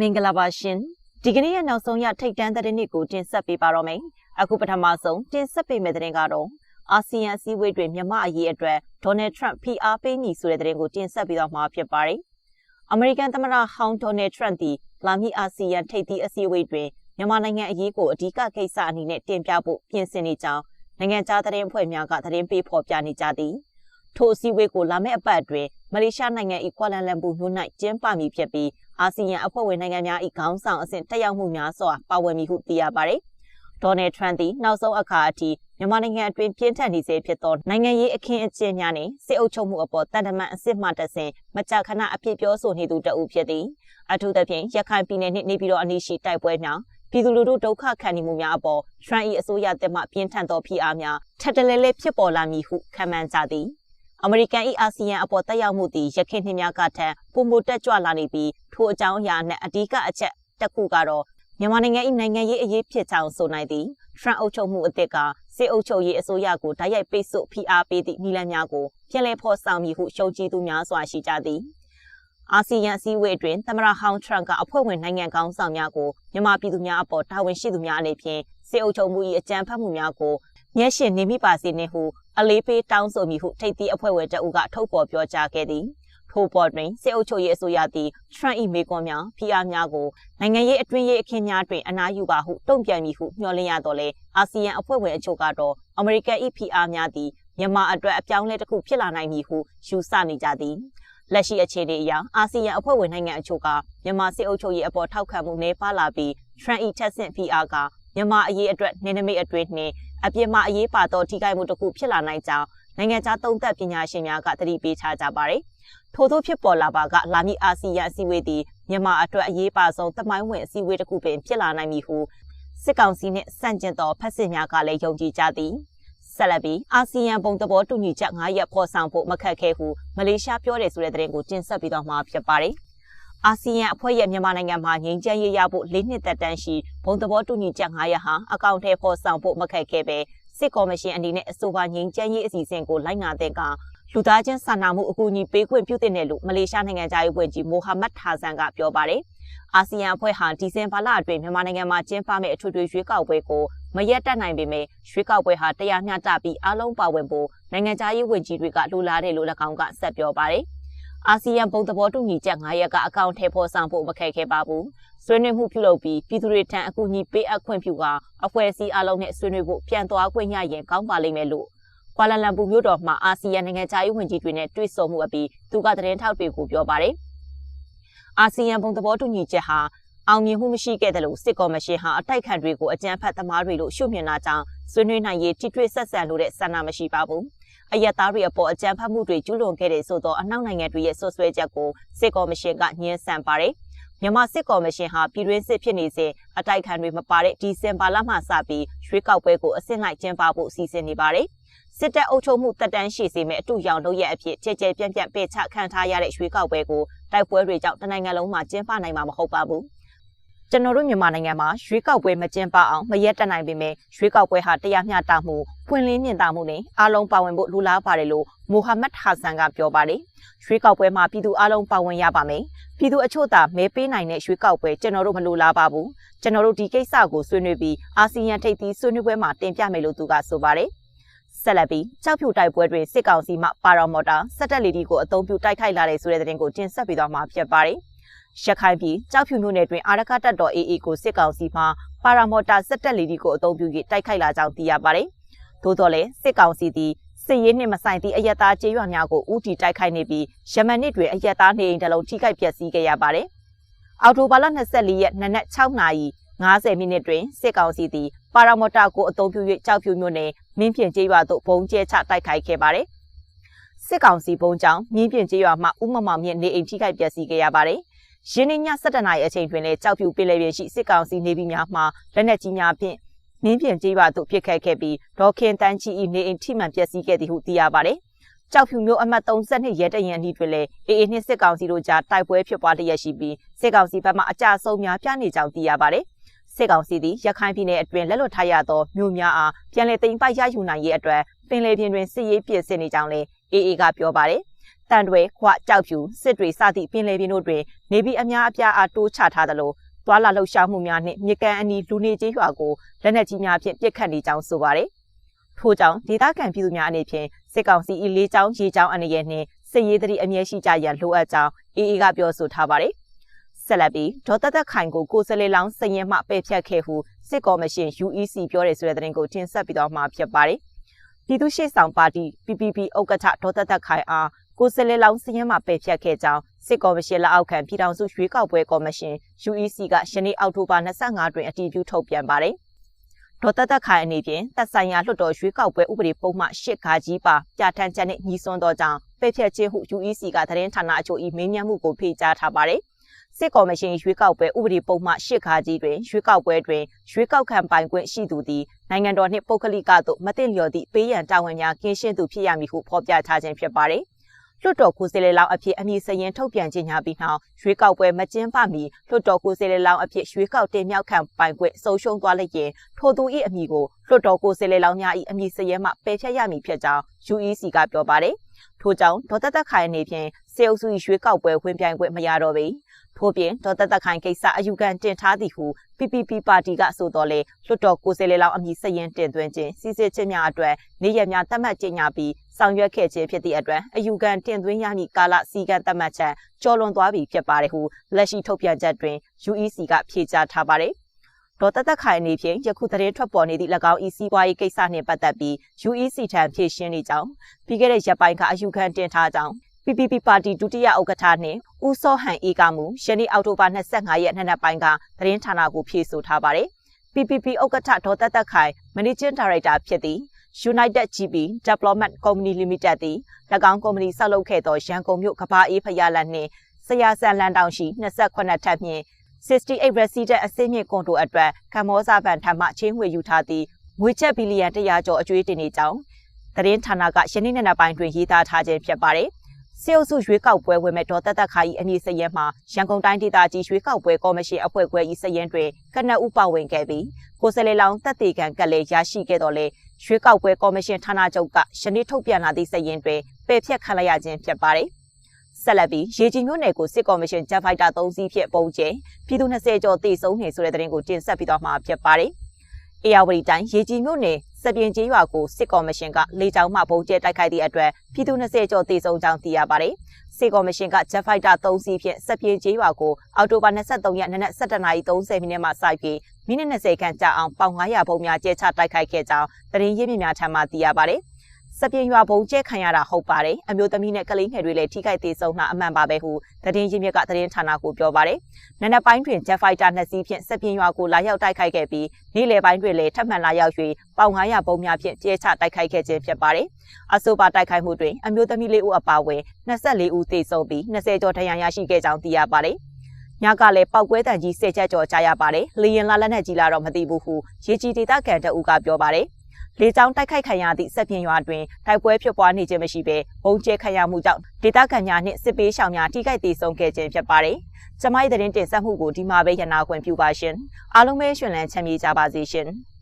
မင်္ဂလာပါရှင်ဒီကနေ့ရဲ့နောက်ဆုံးရထိတ်တန်းသတင်းတွေကိုတင်ဆက်ပေးပါတော့မယ်အခုပထမဆုံးတင်ဆက်ပေးမယ့်သတင်းကတော့အာဆီယံအစည်းအဝေးတွင်မြန်မာအရေးအတွက်ဒေါ်နယ်ထရန့်ဖိအားပေးမည်ဆိုတဲ့သတင်းကိုတင်ဆက်ပေးတော့မှာဖြစ်ပါတယ်အမေရိကန်သမ္မတဟောင်းဒေါ်နယ်ထရန့်သည်လာမီအာဆီယံထိပ်သီးအစည်းအဝေးတွင်မြန်မာနိုင်ငံအရေးကိုအဓိကကိစ္စအနေနဲ့တင်ပြဖို့ပြင်ဆင်နေကြောင်းနိုင်ငံခြားသတင်းအဖွဲ့များကသတင်းပေးဖော်ပြနေကြသည် ထိုအစည်းအဝေးကိုလာမယ့်အပတ်အတွင်းမလေးရှားနိုင်ငံ၏ကွာလာလမ်ပူမြို့၌ကျင်းပမည်ဖြစ်ပြီးအာဆီယံအဖွဲ့ဝင်နိုင်ငံများ၏ခေါင်းဆောင်အဆင့်တက်ရောက်မှုများစွာပါဝင်မည်ဟုသိရပါတယ်။ဒေါ်နယ်ထရန့်သည်နောက်ဆုံးအခါအထိမြန်မာနိုင်ငံအတွင်းပြင်းထန်နေစေဖြစ်သောနိုင်ငံရေးအခင်းအကျင်းများနှင့်စစ်အုပ်ချုပ်မှုအပေါ်တန်တမန်အစစ်မှတဆင်မကြာခဏအပြစ်ပြောဆိုနေသူတဦးဖြစ်သည်။အထူးသဖြင့်ရခိုင်ပြည်နယ်နှင့်နေပြည်တော်အနီးရှိတိုက်ပွဲများပြည်သူလူထုဒုက္ခခံနေမှုများအပေါ်ထရန့်၏အစိုးရတက်မှပြင်းထန်သောဖိအားများထပ်တလဲလဲဖြစ်ပေါ်လာမည်ဟုခန့်မှန်းကြသည်။ အမေရိကန်၏အာဆီယံအပေါ်တက်ရောက်မှုသည်ရခိုင်နှစ်များကထံပုံမတက်ကြွလာနေပြီးထိုအကြောင်းအရာနဲ့အဓိကအချက်တစ်ခုကတော့မြန်မာနိုင်ငံ၏နိုင်ငံရေးအရေးဖြစ်ကြောင်းဆိုနိုင်သည်ထရန့်အုပ်ချုပ်မှုအသစ်ကစစ်အုပ်ချုပ်ရေးအစိုးရကိုဓာတ်ရိုက်ပိတ်ဆို့ဖိအားပေးသည့်နည်းလမ်းများကိုပြန်လည်ဖော်ဆောင်မည်ဟုရှုံးကြည်သူများစွာရှိကြသည်အာဆီယံအစည်းအဝေးတွင်သမရဟောင်းထရန့်ကအဖွဲ့ဝင်နိုင်ငံကောင်းဆောင်များကိုမြန်မာပြည်သူများအပေါ်တာဝန်ရှိသူများအနေဖြင့်စစ်အုပ်ချုပ်မှု၏အကြမ်းဖက်မှုများကို မျက်ရှင်နေမိပါစေနှင့်ဟုအလေးပေးတောင်းဆိုမိဟုထိပ်သီးအဖွဲ့ဝင်တအုပ်ကထုတ်ဖော်ပြောကြားခဲ့သည်ထို့ပေါ်တွင်စစ်အုပ်ချုပ်ရေးအစိုးရသည်ထရန့်၏မေကွန်များဖိအားများကိုနိုင်ငံရေးအတွင်းရေးအခင်းများတွင်အနားယူပါဟုတုံ့ပြန်မည်ဟုမျှော်လင့်ရတော့လေအာဆီယံအဖွဲ့ဝင်အချို့ကတော့အမေရိကန်၏ဖိအားများသည်မြန်မာအတွက်အပြောင်းလဲတစ်ခုဖြစ်လာနိုင်မည်ဟုယူဆနေကြသည်လက်ရှိအခြေအနေအရအာဆီယံအဖွဲ့ဝင်နိုင်ငံအချို့ကမြန်မာစစ်အုပ်ချုပ်ရေးအပေါ်ထောက်ခံမှုနှဲပါလာပြီး Trump ၏ထက်ဆင့် PR က မြန်မာအရေးအတွက်နေနမိတ်အတွင်းနှင့်အပြစ်မှအရေးပါသောထိခိုက်မှုတစ်ခုဖြစ်လာနိုင်ကြောင်းနိုင်ငံခြားသုံးသပ်ပညာရှင်များကသတိပေးထားကြပါတယ်။ထို့သောဖြစ်ပေါ်လာပါကလာမည့်အာဆီယံအစည်းအဝေးသည်မြန်မာအတွက်အရေးပါဆုံးသမိုင်းဝင်အစည်းအဝေးတစ်ခုပင်ဖြစ်လာနိုင်မည်ဟုစစ်ကောင်စီနှင့်ဆန့်ကျင်သောဖက်စစ်များကလည်းယုံကြည်ကြသည်။ဆက်လက်ပြီးအာဆီယံဘုံသဘောတူညီချက်9ရက်ဖော်ဆောင်ဖို့မခက်ခဲဟုမလေးရှားပြောတယ်ဆိုတဲ့သတင်းကိုတင်ဆက်ပြီးတော့မှာဖြစ်ပါတယ်။ အာဆီယံအဖွဲ့ရဲ့မြန်မာနိုင်ငံမှာငြိမ်းချမ်းရေးရဖို့၄နှစ်သက်တမ်းရှိဘုံသဘောတူညီချက်9ရပ်ဟာအကောင့်ထဲပေါ်ဆောင်ဖို့မခက်ခဲပဲစစ်ကော်မရှင်အနေနဲ့အဆိုပါငြိမ်းချမ်းရေးအစီအစဉ်ကိုလိုက်နာတဲ့ကလူသားချင်းစာနာမှုအကူအညီပေးခွင့်ပြုတဲ့နယ်လို့မလေးရှားနိုင်ငံသားရေးဝန်ကြီးမိုဟာမက်ဟာဆန်ကပြောပါတယ်။အာဆီယံအဖွဲ့ဟာဒီဇင်ဘာလအတွင်းမြန်မာနိုင်ငံမှာကျင်းပမယ့်အထွေထွေရွေးကောက်ပွဲကိုမရက်တက်နိုင်ပေမဲ့ရွေးကောက်ပွဲဟာတရားမျှတပြီးအလုံးပါဝင်ဖို့နိုင်ငံသားရေးဝန်ကြီးတွေကလိုလားတယ်လို့၎င်းကဆက်ပြောပါတယ်။ အာဆီယံဘုံသဘောတူညီချက်9ရက်ကအကောင့်ထဲပေါ်ဆောင်ဖို့မခက်ခဲပါဘူး။ဆွေးနွေးမှုပြုလုပ်ပြီးပြည်သူတွေထံအကူအညီပေးအပ်ခွင့်ပြုကအဖွဲ့အစည်းအလုံးနဲ့ဆွေးနွေးဖို့ပြန်သွားခွင့်ရရင်ကောင်းပါလိမ့်မယ်လို့ကွာလာလမ်ပူမြို့တော်မှာအာဆီယံနိုင်ငံခြားရေးဝန်ကြီးတွေနဲ့တွေ့ဆုံမှုအပြီးသူကသတင်းထောက်တွေကိုပြောပါတယ်။အာဆီယံဘုံသဘောတူညီချက်ဟာအောင်မြင်မှုမရှိခဲ့တယ်လို့စစ်ကော်မရှင်ဟာအတိုက်ခံတွေကိုအကြမ်းဖက်သမားတွေလို့ရှုမြင်တာကြောင့်ဆွေးနွေးနိုင်ရေးထိတွေ့ဆက်ဆံလို့တဲ့ဆန္ဒမရှိပါဘူး။ အယက်သားတွေအပေါ်အကြမ်းဖက်မှုတွေကျူးလွန်ခဲ့တဲ့ဆိုသောအနောက်နိုင်ငံတွေရဲ့ဆွဆွဲချက်ကိုစစ်ကော်မရှင်ကညှင်းဆန်ပါတယ်။မြန်မာစစ်ကော်မရှင်ဟာပြည်တွင်းစစ်ဖြစ်နေစဉ်အတိုက်ခံတွေမပါတဲ့ဒီဇင်ဘာလမှစပြီးရွေးကောက်ပွဲကိုအစစ်လိုက်ကျင်းပဖို့စီစဉ်နေပါတယ်။စစ်တပ်အုပ်ချုပ်မှုတက်တန်းရှိစေမဲ့အတူရောင်လုပ်ရအဖြစ်ကြဲကြဲပြန့်ပြန့်ပေချခံထားရတဲ့ရွေးကောက်ပွဲကိုတိုက်ပွဲတွေကြောင့်တနိုင်ငံလုံးမှာကျင်းပနိုင်မှာမဟုတ်ပါဘူး။ ကျွန်တော်တို့မြန်မာနိုင်ငံမှာရွေးကောက်ပွဲမကျင်းပအောင်မရက်တက်နိုင်ပေမဲ့ရွေးကောက်ပွဲဟာတရားမျှတမှုပွင့်လင်းမြင်သာမှုနဲ့အားလုံးပါဝင်ဖို့လူလားပါတယ်လို့မိုဟာမက်ဟာဆန်ကပြောပါတယ်ရွေးကောက်ပွဲမှာပြည်သူအားလုံးပါဝင်ရပါမယ်ပြည်သူအချို့သာမဲပေးနိုင်တဲ့ရွေးကောက်ပွဲကျွန်တော်တို့မလိုလားပါဘူးကျွန်တော်တို့ဒီကိစ္စကိုဆွေးနွေးပြီးအာဆီယံထိပ်သီးဆွေးနွေးပွဲမှာတင်ပြမယ်လို့သူကဆိုပါတယ်ဆက်လက်ပြီးကြောက်ဖြူတိုက်ပွဲတွင်စစ်ကောင်စီမှပါရာမော်တာစက်တက်လီဒီကိုအသုံးပြုတိုက်ခိုက်လာတဲ့ဆိုတဲ့သတင်းကိုတင်ဆက်ပေးသွားမှာဖြစ်ပါတယ်။ ရခိုင်ပြည်ကြောက်ဖြူမြို့နယ်တွင်အာရကတပ်တော် AA ကိုစစ်ကောင်စီမှပါရာမော်တာစက်တက်လီဒီကိုအသုံးပြု၍တိုက်ခိုက်လာကြောင်းသိရပါတယ်။သို့တော်လည်းစစ်ကောင်စီသည်စစ်ရေးနှင့်မဆိုင်သည့်အယက်သားကျေးရွာများကိုဥတီတိုက်ခိုက်နေပြီးယမန်နှစ်တွင်အယက်သားနေအိမ်တလုံးထိခိုက်ပျက်စီးခဲ့ရပါတယ်။အော်တိုဘာလ24ရက်နနက်6နာရီ90မိနစ်တွင်စစ်ကောင်စီသည်ပါရာမော်တာကိုအသုံးပြု၍ကြောက်ဖြူမြို့နယ်မင်းပြင်ကျေးရွာသို့ဘုံကျဲချတိုက်ခိုက်ခဲ့ပါတယ်။စစ်ကောင်စီဘုံကြောင့်မြင်းပြင်ကျေးရွာမှဥမမောင်မြင့်နေအိမ်ထိခိုက်ပျက်စီးခဲ့ရပါတယ်။ ရင်းနှီးည7နာရီအချိန်တွင်လည်းကြောက်ဖြူပင်လယ်ပြင်ရှိစစ်ကောင်စီနေပြည်များမှလက်နက်ကြီးများဖြင့်မင်းပြင်ကျေးရွာသို့ပစ်ခတ်ခဲ့ပြီးဒေါခင်တန်းချီ၏နေအိမ်ထိမှန်ပျက်စီးခဲ့သည်ဟုသိရပါသည်။ကြောက်ဖြူမျိုးအမှတ်32ရဲတရင်အနီးတွင်လည်းအေအေနှင့်စစ်ကောင်စီတို့ကြားတိုက်ပွဲဖြစ်ပွားလျက်ရှိပြီးစစ်ကောင်စီဘက်မှအကြဆုံးများပြနေကြောင်းသိရပါတယ်။စစ်ကောင်စီသည်ရခိုင်ပြည်နယ်အတွင်းလက်လွတ်ထားရသောမြို့များအားပြန်လည်သိမ်းပိုက်ရယူနိုင်ရေးအတွက်ပင်လယ်ပြင်တွင်စစ်ရေးပြင်ဆင်နေကြောင်းလည်းအေအေကပြောပါတယ်။ တန်တွေခွကြောက်ဖြူစစ်တွေစသည့်ပင်လယ်ပြင်တို့တွင်နေပြီးအများအပြားအားတိုးချထားသလိုသွာလာလှုပ်ရှားမှုများနှင့်မြေကန်အနီးလူနေကျေးရွာကိုလက်နက်ကြီးများဖြင့်ပစ်ခတ်နေကြောင်းဆိုပါတယ်။ထို့ကြောင့်ဒေသခံပြည်သူများအနေဖြင့်စစ်ကောင်စီ၏လေးချောင်းရေချောင်းအနေနဲ့နှင့်စစ်ရေးသတိအမြဲရှိကြရန်လိုအပ်ကြောင်းအေအေကပြောဆိုထားပါတယ်။ဆက်လက်ပြီးဒေါ်တသက်ခိုင်ကိုကိုစလေလောင်းစရင်မှပယ်ဖြတ်ခဲ့ဟုစစ်ကော်မရှင် UEC ပြောတယ်ဆိုတဲ့သတင်းကိုတင်ဆက်ပြီးတော့မှာဖြစ်ပါတယ်။ပြည်သူ့ရှေ့ဆောင်ပါတီ PPP ဥက္ကဋ္ဌဒေါ်တသက်ခိုင်အား ကိုစလေလောင်းစရင်မှပယ်ဖြတ်ခဲ့ကြောင်းစစ်ကော်မရှင်လက်အောက်ခံပြည်ထောင်စုရွေးကောက်ပွဲကော်မရှင် UEC ကယနေ့အောက်တိုဘာ25တွင်အတည်ပြုထုတ်ပြန်ပါတယ်။ဒေါ်သက်သက်ခိုင်အနေဖြင့်သက်ဆိုင်ရာလွှတ်တော်ရွေးကောက်ပွဲဥပဒေပုံမှန်၈ခါကြီးပါပြဋ္ဌာန်းချက်နဲ့ညီစွန်းသောကြောင့်ပိတ်ဖြတ်ခြင်းဟု UEC ကသတင်းဌာနအချို့၏မေးမြန်းမှုကိုဖေကြားထားပါတယ်။စစ်ကော်မရှင်ရွေးကောက်ပွဲဥပဒေပုံမှန်၈ခါကြီးတွင်ရွေးကောက်ပွဲတွင်ရွေးကောက်ခံပိုင်ခွင့်ရှိသူသည်နိုင်ငံတော်နှင့်ပုဂ္ဂလိကသို့မတင်လျော်သည့်ပေးရန်တာဝန်များကင်းရှင်းသူဖြစ်ရမည်ဟုဖော်ပြထားခြင်းဖြစ်ပါတယ်။ လွှတ်တော်ကိုယ်စားလှယ်လောင်းအဖြစ်အမည်စရင်ထုတ်ပြန်ကြေညာပြီးနောက်ရွေးကောက်ပွဲမကျင်းပမီလွှတ်တော်ကိုယ်စားလှယ်လောင်းအဖြစ်ရွေးကောက်တင်မြှောက်ခံပိုင်ခွင့်ဆုံးရှုံးသွားလိုက်ရင်ထိုသူ၏အမည်ကိုလွှတ်တော်ကိုယ်စားလှယ်လောင်းများ၏အမည်စရင်မှပယ်ဖျက်ရမည်ဖြစ်ကြောင်း UEC ကပြောပါတယ်။ ထို့ကြောင့်ဒေါ်သက်သက်ခိုင်အနေဖြင့်စေအုပ်စုရွေးကောက်ပွဲဝင်ပြိုင်ခွင့်မရတော့ပေထို့ပြင်ဒေါ်သက်သက်ခိုင်ကိစ္စအယူခံတင်ထားသည်ဟု PPP ပါတီကဆိုတော်လေလွှတ်တော်ကိုယ်စားလှယ်လောင်းအမည်စရင်တင်သွင်းခြင်းစီစစ်ခြင်းများအတွက်နေရများသတ်မှတ်ကြေညာပြီးဆောင်ရွက်ခဲ့ခြင်းဖြစ်သည့်အတွက်အယူခံတင်သွင်းရမည့်ကာလစီကံသတ်မှတ်ချက်ကျော်လွန်သွားပြီဖြစ်ပါတယ်ဟုလက်ရှိထုတ်ပြန်ချက်တွင် UEC ကဖြေကြားထားပါတယ် ဒေါ်တသက်ခိုင်အနေဖြင့်ယခုသတင်းထွက်ပေါ်နေသည့်၎င်းဤစီးပွားရေးကိစ္စနှင့်ပတ်သက်ပြီး UEC ထံဖြည့်ရှင်းနေကြောင်းပြီးခဲ့တဲ့ရက်ပိုင်းကအယူခံတင်ထားကြောင်း PPP ပါတီဒုတိယဥက္ကဋ္ဌနှင့်ဦးစောဟန်အေးကမူယနေ့အောက်တိုဘာ25ရက်နေ့နက်ပိုင်းကသတင်းဌာနကိုဖြေဆိုထားပါတယ်။ PPP ဥက္ကဋ္ဌဒေါ်သက်သက်ခိုင် Managing Director ဖြစ်သည် United GB Development Company Limited သည်၎င်းကုမ္ပဏီဆောက်လုပ်ခဲ့သောရန်ကုန်မြို့ကဘာအေးဖယားလန်နှင့်ဆရာဆန်လန်တောင်ရှိ28ထပ်မြင့် 68 resident အစင်းမြင့်ကွန်တိုအတွက်ကမ္ဘောဇာဘဏ်ထံမှချင်းငွေယူထားသည့်ငွေချက်ဘီလီယံ100ကျော်အကျွေးတင်နေကြောင်းသတင်းဌာနကယနေ့နေ့ပိုင်းတွင်ရေးသားထားခြင်းဖြစ်ပါတယ်။စေအုပ်စုရွေးကောက်ပွဲဝင်မဲ့ဒေါ်သက်သက်ခါကြီးအမည်စရင်မှာရန်ကုန်တိုင်းဒေသကြီးရွေးကောက်ပွဲကော်မရှင်အဖွဲ့ခွဲ၏စရင်တွင်ကနက်ဥပဝင်ခဲ့ပြီးကိုစလေလောင်တက်တေခံကလည်းရရှိခဲ့တော်လဲရွေးကောက်ပွဲကော်မရှင်ဌာနချုပ်ကယနေ့ထုတ်ပြန်လာသည့်စရင်တွင်ပယ်ဖျက်ခံလိုက်ရခြင်းဖြစ်ပါတယ် ဆက်လက်ပြီးရေကြီးမြို့နယ်ကိုစစ်ကော်မရှင်ဂျက်ဖိုက်တာ3စီးဖြင့်ပုံကျဲပြည်သူ20ကျော်တေဆုံးနေဆိုတဲ့သတင်းကိုတင်ဆက်ပြီးတော့မှာဖြစ်ပါတယ်။အေယာဝတီတိုင်းရေကြီးမြို့နယ်စပြင်းကျေးရွာကိုစစ်ကော်မရှင်ကလေကြောင်းမှပုံကျဲတိုက်ခိုက်သည့်အတွက်ပြည်သူ20ကျော်တေဆုံးကြောင်းသိရပါတယ်။စစ်ကော်မရှင်က Jet Fighter 3စီးဖြင့်စပြင်းကျေးရွာကိုအော်တိုဘာ23ရက်နနက်7:30မိနစ်မှစပြီးမိနစ်20ခန့်ကြာအောင်ပေါင်900ဘုံများကျဲချတိုက်ခိုက်ခဲ့ကြောင်းသတင်းရင်းမြစ်များထံမှသိရပါတယ်။ စပြင်းရွာဘုံကျဲခံရတာဟုတ်ပါတယ်အမျိုးသမီးနဲ့ကလေးငယ်တွေလည်းထိခိုက်သေးဆုံးတာအမှန်ပါပဲဟုသတင်းရင်းမြစ်ကသတင်းဌာနကိုပြောပါတယ်နနက်ပိုင်းတွင် Jet Fighter နှစ်စီးဖြင့်စပြင်းရွာကိုလာရောက်တိုက်ခိုက်ခဲ့ပြီးနေ့လယ်ပိုင်းတွင်လည်းထပ်မံလာရောက်၍ပေါင်900ဘုံများဖြင့်ကျဲချတိုက်ခိုက်ခဲ့ခြင်းဖြစ်ပါတယ်အဆိုပါတိုက်ခိုက်မှုတွင်အမျိုးသမီးလေးဦးအပါအဝင်24ဦးသေဆုံးပြီး20ကျော်ဒဏ်ရာရရှိခဲ့ကြောင်းသိရပါတယ်ညကလည်းပောက်ကွဲတန်ကြီး၁၀ချက်ကျော်ကြားရပါတယ်။လေရင်လာလက်နက်ကြီးလာတော့မသိဘူးဟုရေကြီးဒေသခံတအူကပြောပါတယ် လေကြောင်းတိုက်ခိုက်ခံရသည့်စက်ပြင်ရွာတွင်တိုက်ပွဲဖြစ်ပွားနေခြင်းမရှိဘဲဘုံကျဲခံရမှုကြောင့်ဒေသခံများနှင့်စစ်ပေးရှောင်များထိခိုက်သေးဆုံးခဲ့ခြင်းဖြစ်ပါတယ်။ကျမ၏သတင်းတင်ဆက်မှုကိုဒီမှာပဲရနာခွင့်ပြုပါရှင်။အားလုံးပဲရှင်လန်းချမ်းမြေ့ကြပါစေရှင်။